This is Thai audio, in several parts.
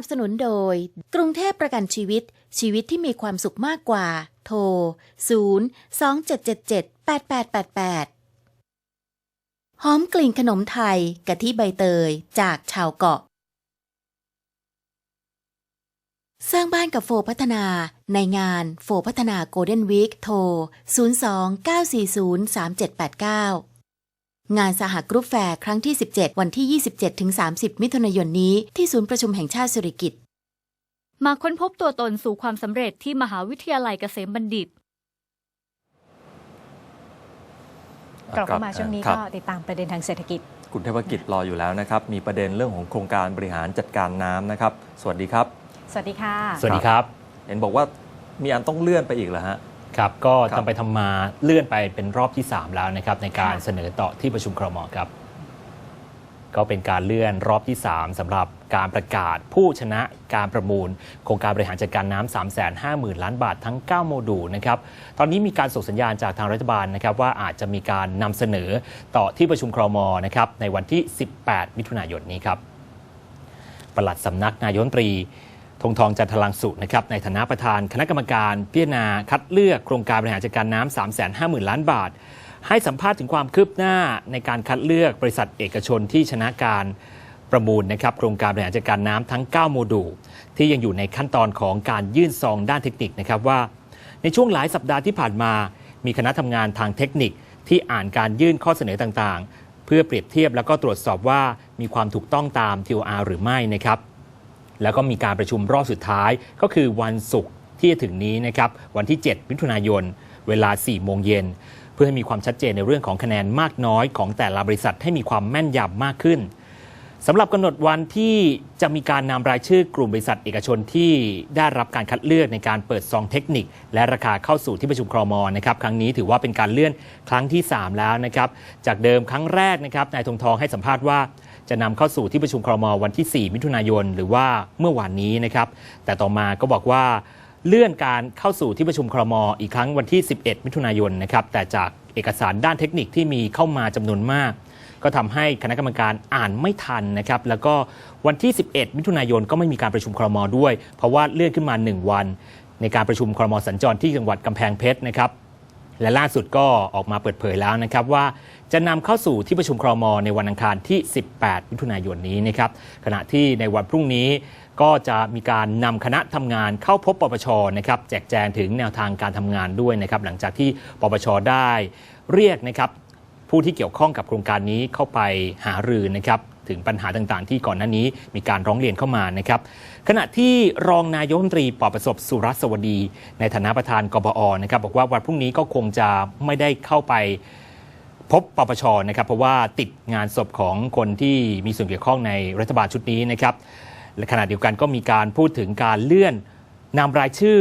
นับสนุนโดย กรุงเทพประกันชีวิต ชีวิตที่มีความสุขมากกว่า โทร 0 2 7 7 7 8 8 8 8 หอมกลิ่นขนมไทยกะทิใบเตยจากชาวเกาะ สร้างบ้านกับโฟพัฒนาในงานโฟพัฒนาโกลเด้นวีคโทร 02 940 3789 งานสหกรุ๊ปแฟร์ครั้งที่ 17 วันที่ 27-30 มิถุนายนนี้ที่ศูนย์ประชุมแห่งชาติสุริกิตมาค้นพบตัวตนสู่ความสำเร็จที่มหาวิทยาลัยเกษมบัณฑิตกลับเข้ามาช่วงนี้ครัก็บติดตามประเด็นทางเศรษฐกิจ คุณเทพกิจรออยู่แล้วนะครับ มีประเด็นเรื่องของโครงการบริหารจัดการน้ำนะครับ สวัสดีครับ สวัสดีค่ะ สวัสดีครับ เห็นบอกว่ามีอันต้องเลื่อนไปอีกเหรอฮะ ครับก็ครับทำไปทำมาเลื่อนไปเป็นรอบที่ 3 แล้วนะครับในการค่ะเสนอต่อที่ประชุมครมครับ ก็เป็นการเลื่อนรอบที่ 3สำหรับการประกาศผู้ชนะการประมูล โครงการบริหารจัดการน้ำ3 5 0 0 0 0 ล้านบาททั้ง 9 โมดูลนะครับ ตอนนี้มีการส่งสัญญาณจากทางรัฐบาลนะครับ ว่าอาจจะมีการนำเสนอต่อที่ประชุมครมนะครับในวันที่ 18 มิถุนายนนี้ครับปลัดสำนักนายกรัฐมนตรี ธงทองจันทลังสุนะครับในฐานะประธานคณะกรรมการพิจารณาคัดเลือกโครงการบริหารจัดการน้ำ3 5 0 0 0 0 ล้านบาท ให้สัมภาษณ์ถึงความคืบหน้าในการคัดเลือกบริษัทเอกชนที่ชนะการประมูลนะครับโครงการบริหารจัดการน้ำทั้ง 9 โมดูลที่ยังอยู่ในขั้นตอนของการยื่นซองด้านเทคนิคนะครับว่า ในช่วงหลายสัปดาห์ที่ผ่านมา มีคณะทำงานทางเทคนิคที่อ่านการยื่นข้อเสนอต่างๆ เพื่อเปรียบเทียบแล้วก็ตรวจสอบว่ามีความถูกต้องตาม TOR หรือไม่นะครับ แล้วก็มีการประชุมรอบสุดท้าย ก็คือวันศุกร์ที่จะถึงนี้นะครับวันที่ 7 มิถุนายน เวลา 4 โมงเย็น เพื่อให้มีความชัดเจนในเรื่องของคะแนนมากน้อยของแต่ละบริษัทให้มีความแม่นยำมากขึ้นสำหรับกำหนดวันที่จะมีการนำรายชื่อกลุ่มบริษัทเอกชนที่ได้รับการคัดเลือกในการเปิดซองเทคนิค และราคาเข้าสู่ที่ประชุมครมนะครับครั้งนี้ถือว่าเป็นการเลื่อนครั้งที่ 3 แล้วนะครับจากเดิมครั้งแรกนะครับนายธงทองให้สัมภาษณ์ว่า จะนำเข้าสู่ที่ประชุมครมวันที่ 4 มิถุนายน หรือว่าเมื่อวานนี้นะครับ แต่ต่อมาก็บอกว่าเลื่อนการเข้าสู่ที่ประชุมครมอีกครั้งวันที่ 11 มิถุนายนนะครับ แต่จากเอกสารด้านเทคนิคที่มีเข้ามาจำนวนมาก ก็ทำให้คณะกรรมการอ่านไม่ทันนะครับ แล้วก็วันที่ 11 มิถุนายนก็ไม่มีการประชุมครมด้วย เพราะว่าเลื่อนขึ้นมา 1 วัน ในการประชุมครมสัญจรที่จังหวัดกำแพงเพชรนะครับ และล่าสุดก็ออกมาเปิดเผยแล้วนะครับว่าจะนำเข้าสู่ที่ประชุมครมในวันอังคารที่ 18 มิถุนายนนี้นะครับขณะที่ในวันพรุ่งนี้ก็จะมีการนำคณะทำงานเข้าพบปปชนะครับแจกแจงถึงแนวทางการทำงานด้วยนะครับหลังจากที่ปปชได้เรียกนะครับผู้ที่เกี่ยวข้องกับโครงการนี้เข้าไปหารือนะครับ ถึงปัญหาต่างๆ ที่ก่อนหน้านี้มีการร้องเรียนเข้ามานะครับขณะที่รองนายกรัฐมนตรีปอประสบสุรัสวดี ในฐานะประธานกบอนะครับบอกว่าวันพรุ่งนี้ก็คงจะไม่ได้เข้าไปพบปปชนะครับเพราะว่าติดงานศพของคนที่มีส่วนเกี่ยวข้องในรัฐบาลชุดนี้นะครับและขณะเดียวกันก็มีการพูดถึงการเลื่อนนำรายชื่อ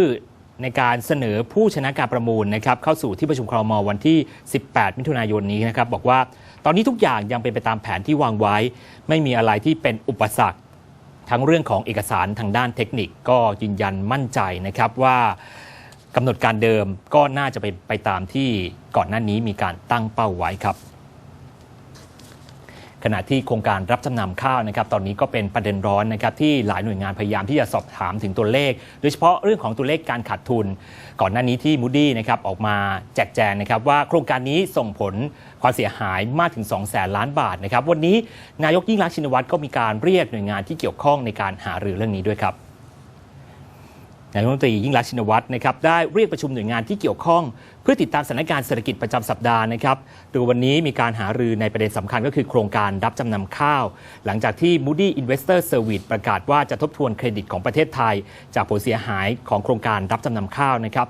ในการเสนอผู้ชนะการประมูลนะครับเข้าสู่ที่ประชุมครมวันที่ 18 มิถุนายนนี้นะครับบอกว่าตอนนี้ทุกอย่างยังเป็นไปตามแผนที่วางไว้ ไม่มีอะไรที่เป็นอุปสรรค ทั้งเรื่องของเอกสารทางด้านเทคนิคก็ยืนยันมั่นใจนะครับว่ากำหนดการเดิมก็น่าจะไปไปตามที่ก่อนหน้านี้มีการตั้งเป้าไว้ครับ ขณะที่โครงการรับจำนำข้าวนะครับตอนนี้ก็เป็นประเด็นร้อนนะครับที่หลายหน่วยงานพยายามที่จะสอบถามถึงตัวเลข โดยเฉพาะเรื่องของตัวเลขการขาดทุน ก่อนหน้านี้ที่มูดี้นะครับออกมาแจกแจงนะครับว่าโครงการนี้ส่งผลความเสียหายมากถึง 2 0 0แสนล้านบาทนะครับวันนี้นายกยิ่งรักษณ์ชินวัตรก็มีการเรียกหน่วยงานที่เกี่ยวข้องในการหารือเรื่องนี้ด้วยครับ นายกรัฐมนตรียิ่งรักษณ์ชินวัตรนะครับได้เรียกประชุมหน่วยงานที่เกี่ยวข้อง เพื่อติดตามสถานการณ์เศรษฐกิจประจำสัปดาห์นะครับโดยวันนี้มีการหารือในประเด็นสำคัญก็คือโครงการรับจำนำข้าว หลังจากที่ Moody Investor Service ประกาศว่าจะทบทวนเครดิตของประเทศไทย จากผลเสียหายของโครงการรับจำนำข้าวนะครับ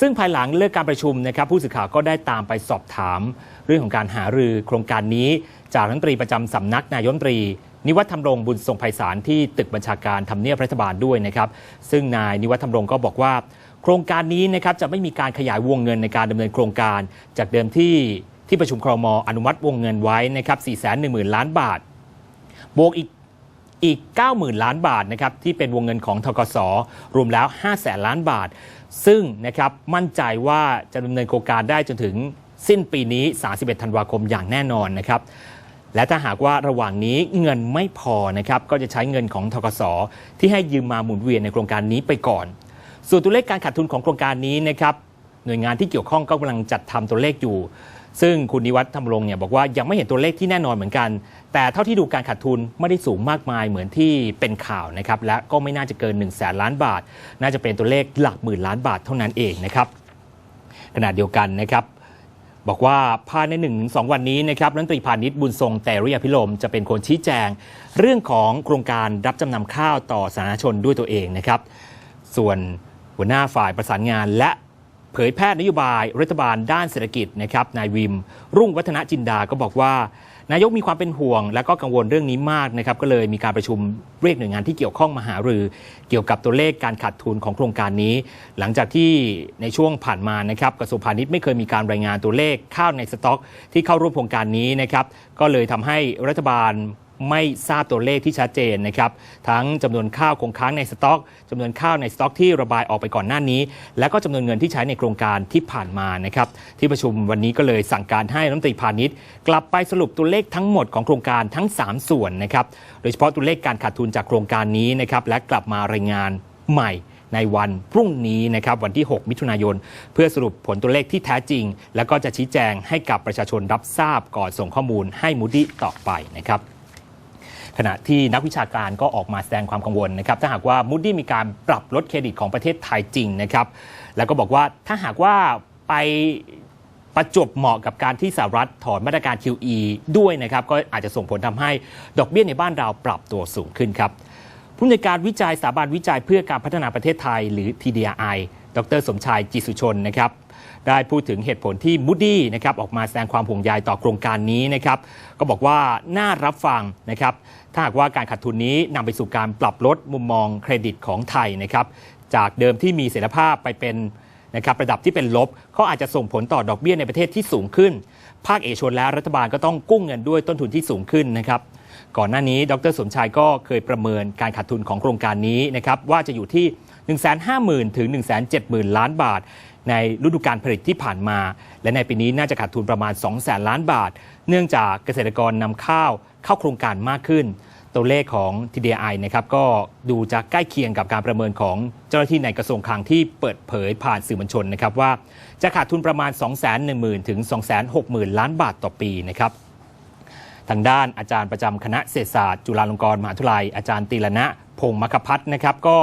ซึ่งภายหลังเลิกการประชุมนะครับผู้สื่อข่าวก็ได้ตามไปสอบถาม เรื่องของการหารือโครงการนี้จากรัฐมนตรีประจำสำนักนายกรัฐมนตรี นิวัฒน์ธรรมรงบุญทรงไพศาลที่ตึกบัญชาการทำเนียบรัฐบาลด้วยนะครับ ซึ่งนายนิวัฒน์ธรรมรงก็บอกว่า โครงการนี้นะครับจะไม่มีการขยายวงเงินในการดำเนินโครงการ จากเดิมที่ที่ประชุมครมอนุมัติวงเงินไว้นะครับ410,000 ล้านบาท บวกอีกอีก 90,000 ล้านบาทนะครับที่เป็นวงเงินของทกสรวมแล้ว5แสนล้านบาท ซึ่งนะครับมั่นใจว่าจะดำเนินโครงการได้จนถึงสิ้นปีนี้ 31 ธันวาคมอย่างแน่นอนนะครับ และถ้าหากว่าระหว่างนี้เงินไม่พอนะครับก็จะใช้เงินของทกสที่ให้ยืมมาหมุนเวียนในโครงการนี้ไปก่อน ส่วนตัวเลขการขาดทุนของโครงการนี้นะครับหน่วยงานที่เกี่ยวข้องก็กำลังจัดทำตัวเลขอยู่ ซึ่งคุณนิวัฒน์ธรรมรงค์เนี่ยบอกว่ายังไม่เห็นตัวเลขที่แน่นอนเหมือนกัน แต่เท่าที่ดูการขาดทุนไม่ได้สูงมากมายเหมือนที่เป็นข่าวนะครับและก็ไม่น่าจะเกิน1นึ่งแสนล้านบาท น่าจะเป็นตัวเลขหลักหมื่นล้านบาทเท่านั้นเองนะครับขณะเดียวกันนะครับ บอกว่าภายในหนึ่งสองวันนี้นะครับรัฐมนตรีพาณิชย์บุญทรงแต่ริยพิลมจะเป็นคนชี้แจง เรื่องของโครงการรับจำนำข้าวต่อสาธารณชนด้วยตัวเองนะครับ ส่วนหัวหน้าฝ่ายประสานงานและเผยแพร่นโยบายรัฐบาลด้านเศรษฐกิจนะครับนายวิม รุ่งวัฒนจินดาก็บอกว่า นายกมีความเป็นห่วง และก็กังวลเรื่องนี้มากนะครับก็เลยมีการประชุมเรียกหน่วยงานที่เกี่ยวข้องมาหารือ เกี่ยวกับตัวเลขการขาดทุนของโครงการนี้ หลังจากที่ในช่วงผ่านมานะครับกระทรวงพาณิชย์ไม่เคยมีการรายงานตัวเลขข้าวในสต็อก ที่เข้าร่วมโครงการนี้นะครับก็เลยทำให้รัฐบาล ไม่ทราบตัวเลขที่ชัดเจนนะครับทั้งจำนวนข้าวคงค้างในสต็อกจำนวนข้าวในสต็อกที่ระบายออกไปก่อนหน้านี้ และก็จำนวนเงินที่ใช้ในโครงการที่ผ่านมานะครับที่ประชุมวันนี้ก็เลยสั่งการให้รัฐมนตรีพาณิชย์ กลับไปสรุปตัวเลขทั้งหมดของโครงการทั้ง 3 ส่วนนะครับโดยเฉพาะตัวเลขการขาดทุนจากโครงการนี้นะครับและกลับมารายงานใหม่ในวันพรุ่งนี้นะครับวันที่ 6 มิถุนายน เพื่อสรุปผลตัวเลขที่แท้จริง แล้วก็จะชี้แจงให้กับประชาชนรับทราบก่อนส่งข้อมูลให้มูดี้ต่อไปนะครับ ขณะที่นักวิชาการก็ออกมาแสดงความกังวลนะครับถ้าหากว่ามูดี้มีการปรับลดเครดิตของประเทศไทยจริงนะครับแล้วก็บอกว่าถ้าหากว่าไปประจบเหมาะกับการที่สหรัฐถอนมาตรการ QE ด้วยนะครับ ก็อาจจะส่งผลทำให้ดอกเบี้ยในบ้านเราปรับตัวสูงขึ้นครับผู้อำนการวิจัยสถาบันวิจัยเพื่อการพัฒนาประเทศไทย หรือ TDI ดร สมชายจิสุชนนะครับ ได้พูดถึงเหตุผลที่มูดี้นะครับออกมาแสดงความห่วงใยต่อโครงการนี้นะครับก็บอกว่าน่ารับฟังนะครับถ้าหากว่าการขาดทุนนี้นำไปสู่การปรับลดมุมมองเครดิตของไทยนะครับจากเดิมที่มีเสถียรภาพไปเป็นนะครับระดับที่เป็นลบเขาอาจจะส่งผลต่อดอกเบี้ยในประเทศที่สูงขึ้น ภาคเอกชนและรัฐบาลก็ต้องกู้เงินด้วยต้นทุนที่สูงขึ้นนะครับก่อนหน้านี้ ดรสมชายก็เคยประเมินการขาดทุนของโครงการนี้นะครับว่าจะอยู่ที่ 150,000 ถึง 170,000 ล้านบาท ในฤดูการผลิตที่ผ่านมา และในปีนี้น่าจะขาดทุนประมาณ 200,000 ล้านบาท เนื่องจากเกษตรกรนำข้าวเข้าโครงการมากขึ้น ตัวเลขของ TDI นะครับก็ดูจะใกล้เคียงกับการประเมินของเจ้าหน้าที่ในกระทรวงคลังที่เปิดเผยผ่านสื่อมวลชนนะครับว่าจะขาดทุนประมาณ 210,000 ถึง 260,000 ล้านบาทต่อปีนะครับทางด้านอาจารย์ประจำคณะเศรษฐศาสตร์จุฬาลงกรณ์มหาวิทยาลัยอาจารย์ตีรณะพงศ์มคพัฒน์นะครับก็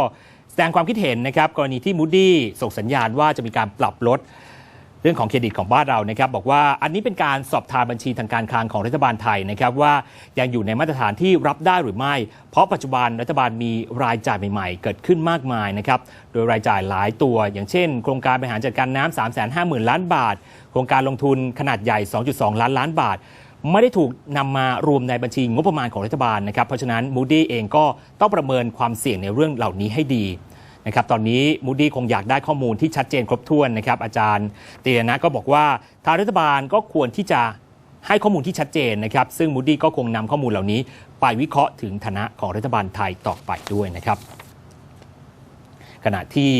ดงความคิดเห็นนะครับกรณีที่มูดี้ส่งสัญญาณว่าจะมีการปรับลดเรื่องของเครดิตของบ้านเรานะครับบอกว่าอันนี้เป็นการสอบทานบัญชีทางการคลังของรัฐบาลไทยนะครับว่ายังอยู่ในมาตรฐานที่รับได้หรือไม่ เพราะปัจจุบันรัฐบาลมีรายจ่ายใหม่ๆ เกิดขึ้นมากมายนะครับโดยรายจ่ายหลายตัว อย่างเช่น โครงการบริหารจัดการน้ำ3 5 0 0 0 0 ล้านบาท โครงการลงทุนขนาดใหญ่ 2.2 ล้านล้านบาท ไม่ได้ถูกนำมารวมในบัญชีงบประมาณของรัฐบาลนะครับเพราะฉะนั้นมูดี้เองก็ต้องประเมินความเสี่ยงในเรื่องเหล่านี้ให้ดี นะครับตอนนี้มูดี้คงอยากได้ข้อมูลที่ชัดเจนครบถ้วนนะครับอาจารย์เตียนะก็บอกว่าทางรัฐบาลก็ควรที่จะให้ข้อมูลที่ชัดเจนนะครับ ซึ่งมูดี้ก็คงนำข้อมูลเหล่านี้ ไปวิเคราะห์ถึงฐานะของรัฐบาลไทยต่อไปด้วยนะครับ ขณะที่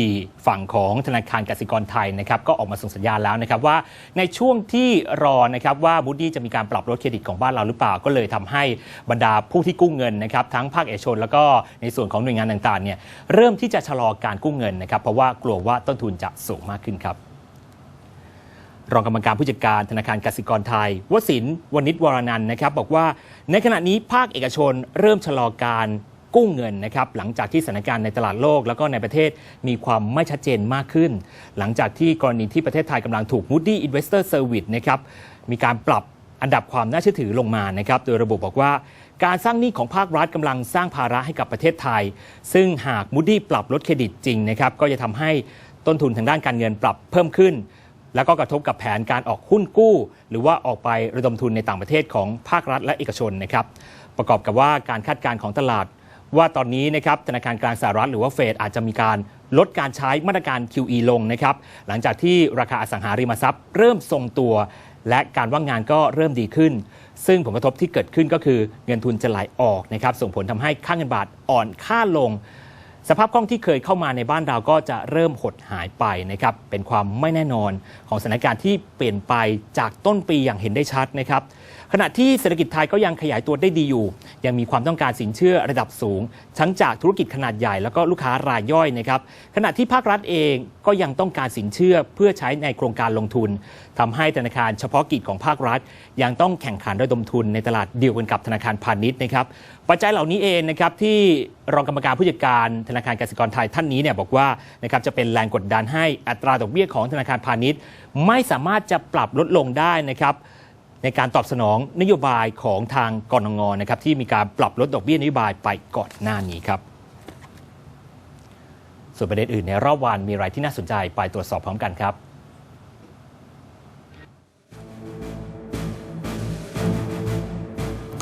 ฝั่งของธนาคารกสิกรไทยนะครับก็ออกมาส่งสัญญาณแล้วนะครับว่าในช่วงที่รอนะครับว่าบูดี้จะมีการปรับลดเครดิตของบ้านเราหรือเปล่าก็เลยทำให้บรรดาผู้ที่กู้เงินนะครับทั้งภาคเอกชน แล้วก็ในส่วนของหน่วยงานต่างๆเนี่ยเริ่มที่จะชะลอการกู้เงินนะครับ เพราะว่ากลัวว่าต้นทุนจะสูงมากขึ้นครับรองกรรมการผู้จัดการธนาคารกสิกรไทยวสินวณิชวรนันนะครับ บอกว่าในขณะนี้ภาคเอกชนเริ่มชะลอการ กู้เงินนะครับหลังจากที่สถานการณ์ในตลาดโลก แล้วก็ในประเทศมีความไม่ชัดเจนมากขึ้น หลังจากที่กรณีที่ประเทศไทยกำลังถูก Moody Investor Service นะครับมีการปรับอันดับความน่าเชื่อถือลงมานะครับโดยระบุบอกว่าการสร้างหนี้ของภาครัฐกำลังสร้างภาระให้กับประเทศไทย ซึ่งหาก Moody ปรับลดเครดิตจริงนะครับก็จะทำให้ต้นทุนทางด้านการเงินปรับเพิ่มขึ้น แล้วก็กระทบกับแผนการออกหุ้นกู้ หรือว่าออกไประดมทุนในต่างประเทศของภาครัฐและเอกชนนะครับประกอบกับว่าการคาดการณ์ของตลาด ว่าตอนนี้นะครับธนาคารกลางสหรัฐหรือว่าเฟดอาจจะมีการลดการใช้มาตรการ QE ลงนะครับหลังจากที่ราคาอสังหาริมทรัพย์ เริ่มทรงตัว และการว่างงานก็เริ่มดีขึ้น ซึ่งผลกระทบที่เกิดขึ้นก็คือเงินทุนจะไหลออกนะครับส่งผลทำให้ค่าเงินบาทอ่อนค่าลง สภาพคล่องที่เคยเข้ามาในบ้านเราก็จะเริ่มหดหายไปนะครับเป็นความไม่แน่นอนของสถานการณ์ที่เปลี่ยนไปจากต้นปีอย่างเห็นได้ชัดนะครับ ขณะที่เศรษฐกิจไทยก็ยังขยายตัวได้ดีอยู่ ยังมีความต้องการสินเชื่อระดับสูง ทั้งจากธุรกิจขนาดใหญ่แล้วก็ลูกค้ารายย่อยนะครับขณะที่ภาครัฐเองก็ยังต้องการสินเชื่อเพื่อใช้ในโครงการลงทุนทำให้ธนาคารเฉพาะกิจของภาครัฐ ยังต้องแข่งขันระดมทุนในตลาดเดียวกันกับธนาคารพาณิชย์นะครับปัจจัยเหล่านี้เองนะครับที่รองกรรมการผู้จัดการธนาคารกสิกรไทยท่านนี้เนี่ยบอกว่านะครับจะเป็นแรงกดดันให้อัตราดอกเบี้ยของธนาคารพาณิชย์ ไม่สามารถจะปรับลดลงได้นะครับ ในการตอบสนองนโยบายของทางกรงงนะครับที่มีการปรับลดดอกเบี้ยนโยบายไปก่อนหน้านี้ครับ ส่วนประเด็นอื่นในรอบวันมีอะไรที่น่าสนใจไปตรวจสอบพร้อมกันครับ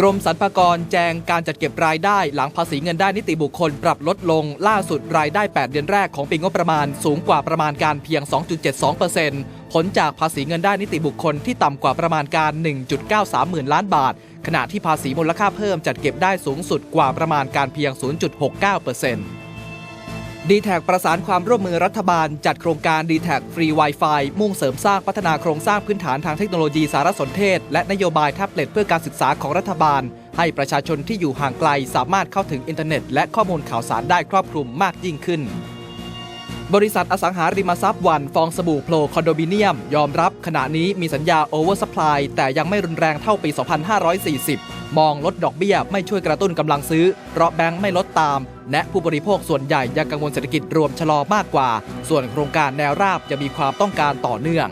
กรมสรรพากรแจงการจัดเก็บรายได้หลังภาษีเงินได้นิติบุคคล ปรับลดลงล่าสุดรายได้ 8 เดือนแรกของปีงบประมาณสูงกว่าประมาณการเพียง 2.72%ผลจากภาษีเงินได้นิติบุคคลที่ต่ำกว่าประมาณการ 1.93 หมื่นล้านบาท ขณะที่ภาษีมูลค่าเพิ่มจัดเก็บได้สูงสุดกว่าประมาณการเพียง 0.69% d t แทประสานความร่วมมือรัฐบาล จัดโครงการ d t แทฟรี Wi-Fi มุ่งเสริมสร้างพัฒนาโครงสร้างพื้นฐานทางเทคโนโลยีสารสนเทศ และนโยบายแท็บเล็ตเพื่อการศึกษาของรัฐบาล ให้ประชาชนที่อยู่ห่างไกล สามารถเข้าถึงอินเทอร์เน็ต และข้อมูลข่าวสารได้ครอบคลุมมากยิ่งขึ้น บริษัทอสังหาริมทรัพย์วันฟองสบู่โพลคอนโดมิเนียม ยอมรับขณะนี้มีสัญญาโอเวอร์สปายแต่ยังไม่รุนแรงเท่าปี 2540 มองลดดอกเบี้ยไม่ช่วยกระตุ้นกำลังซื้อเพราะแบงค์ไม่ลดตาม และผู้บริโภคส่วนใหญ่ยังกังวลเศรษฐกิจรวมชะลอมากกว่า ส่วนโครงการแนวราบจะมีความต้องการต่อเนื่อง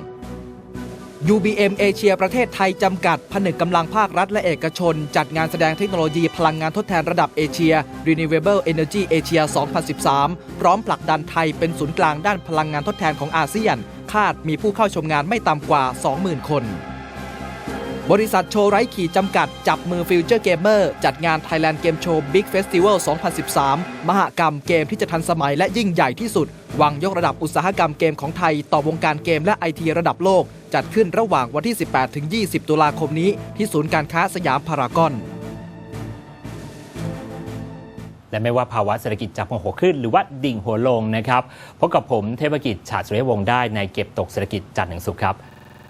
UBM เอเชียประเทศไทย จำกัด ผนึกกำลังภาครัฐและเอกชน จัดงานแสดงเทคโนโลยีพลังงานทดแทนระดับเอเชีย Renewable Energy Asia 2013 พร้อมผลักดันไทยเป็นศูนย์กลางด้านพลังงานทดแทนของอาเซียน คาดมีผู้เข้าชมงานไม่ต่ำกว่า 20,000 คน บริษัทโชว์ไร้ขีดจำกัด จับมือฟิวเจอร์เกมเมอร์จัดงาน Thailand Game Show Big Festival 2013 มหกรรมเกมที่จะทันสมัยและยิ่งใหญ่ที่สุดวังยกระดับอุตสาหกรรมเกมของไทย ต่อวงการเกมและไอทีระดับโลก จัดขึ้นระหว่างวันที่ 18 ถึง 20 ตุลาคมนี้ ที่ศูนย์การค้าสยามพารากอน และไม่ว่าภาวะเศรษฐกิจจะพงหัวขึ้น หรือว่าดิ่งหัวลงนะครับพบกับผมเทพกิจฉาดสุริยวงศ์ได้ในเก็บตกเศรษฐกิจจันทร์หนึ่งสุขครับ